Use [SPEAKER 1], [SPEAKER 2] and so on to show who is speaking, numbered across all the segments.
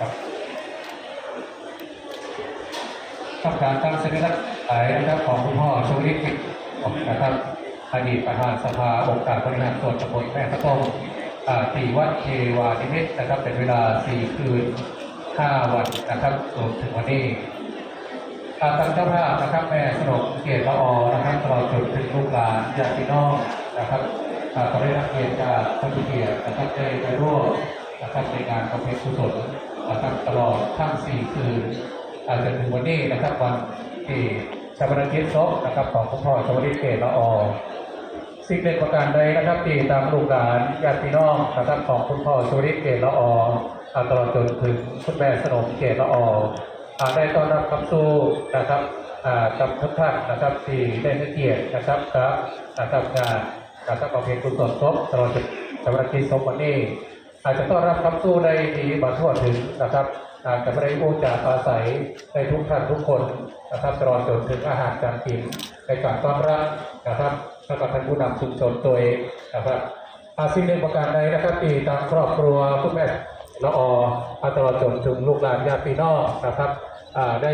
[SPEAKER 1] ครับต้องการตั้งสัญลักษณ์ขายนะครับของคุณพ่อชวลิตกิจนะครับอดีตประธานสภาองค์การบริหารส่วนตำบลแม่ตะกงอ่าที่วัดเทวานิมิตนะครับ เป็นเวลา 4 คืน 5 วันนะครับจนถึงวันนี้อาตังเจ้าภาพนะครับแม่สนมเกียรติละออนะครับตลอดจนถึงลูกหลานญาติพี่น้องนะครับอ่าขอได้รับเกียรติจากท่านผู้เกียรตินะครับได้ไปร่วมนะครับในงานประเพณีกุศล นะครับตลอดทั้งสี่คืนอาจนถึงวันนี้นะครับวันที่ชาปนกิจศพนะครับของคุณพ่อชาวลิเกียรติละออสิ่งเด็ดประการใดนะครับที่ตามลูกหลานญาติพี่น้องนะครับของคุณพ่อชาวริเกตละออตลอดจนถึงคุณแม่สนมเกตละออาได้ต้อนรับคำสู้นะครับกับทุกท่านนะครับที่ได้ให้เกียรตินะครับครับนะครับงานนะครับประเพณีกุศลศพตลอดจนสำหรับที่ศพวันนี้ อาจจะต้อนรับคำสู้ในทีมาทั่วถึงนะครับ อาจจะไม่ได้โอู้จากอาศัยในทุกท่านทุกคนนะครับตลอดจนถึงอาหารการกินในการต้อนรับนะครับแล้วก็ท่านผู้นำชุมชนตัวเองนะครับ อาสิ่งหนึ่งประการใดนะครับที่ตามครอบครัวคุณแม่ละออตลอดจนถึงลูกหลานญาติพี่น้องนะครับได้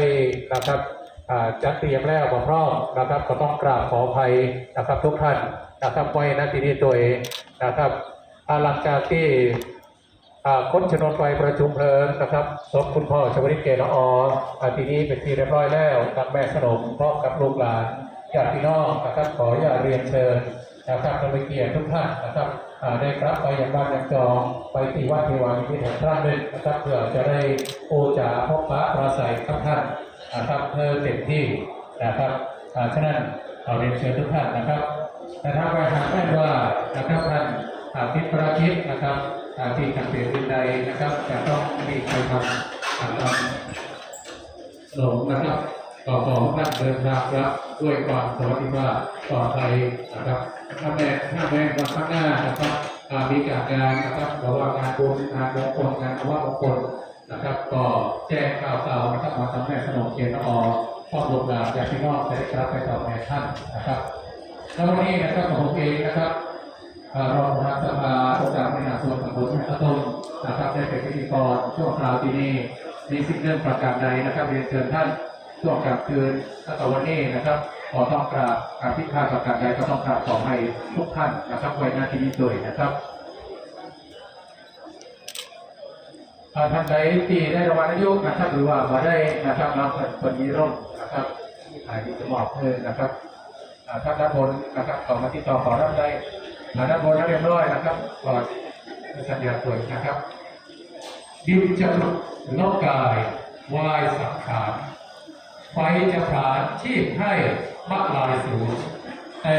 [SPEAKER 1] นะครับจัดเตรียมแล้วพร้อมนะครับ ก็ต้องกราบขออภัยนะครับ ทุกท่านนะครับไว้ณที่นี้ตัวเองนะครับหลังจากที่ ค้นชนวนไปประชุมเพลิงนะครับศพคุณพ่อชวลิตเกลออาทีนี้เป็นที่เรียบร้อยแล้วกับแม่สนมพร้อมกับลูกหลานญาติพี่น้องนะครับขออย่าตเรียนเชิญนะครับท่านเกียรติทุกท่านนะครับได้กลับไปยังบ้านยังจองไปที่วัดเทวานิมิตรแห่งพระนึงนะครับเพื่อจะได้โอจาพบปะประสัยกับท่านนะครับเพื่อเต็มที่นะครับฉะนั้นเราเรียนเชิญทุกท่านนะครับแต่ถ้าไปหาแม่ว่านะครับท่าน อาทิตย์ประทิตนะครับอาที่ทางเสียงใดนะครับจะต้องมีใครทำทำทำหลงนะครับต่อของท่านเดินทางรับด้วยความสวัสดิภาพปลอดภัยนะครับถ้าแม่ถ้าแม่วันข้างหน้านะครับอามีการงานนะครับหรือว่างานบุญงานมงคลงานว่ามงคลนะครับก็แจ้งข่าวสารนะครับมาทำแม่สนองเกียรติออพ่อลูกหลานญาติพี่น้องจะได้รับไปตอบแทนท่านนะครับแล้ววันนี้นะครับผมเองนะครับ รองประธานสภาองค์การบริหารส่วนตำบลแม่ตะต้นนะครับได้เป็นพิธีกรช่วงคราวที่นี่มีสิ่งเรื่องประการใดนะครับเรียนเชิญท่านช่วงกลางคืนตั้งแต่วันนี้นะครับขอต้องกราบการพิพาทประการใดก็ต้องกราบขอให้ทุกท่านนะครับไว้หน้าที่นี้ด้วยนะครับท่านใดที่ได้รางวัลอายุนะครับ หรือว่ามาได้นะครับรับคนมีร่มนะครับอ่าที่จะมอบเพื่อนะครับท่านด้านบนนะครับขอมาติดต่อขอรับได้ อ่าด้านบนแล้วเรียบร้อยนะครับก่อนสัญญาตัวนะครับดินจะลุกโลกกายวายสังขารไฟจะผานชีพให้มะลายสูงแต่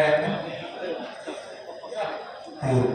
[SPEAKER 1] ผูก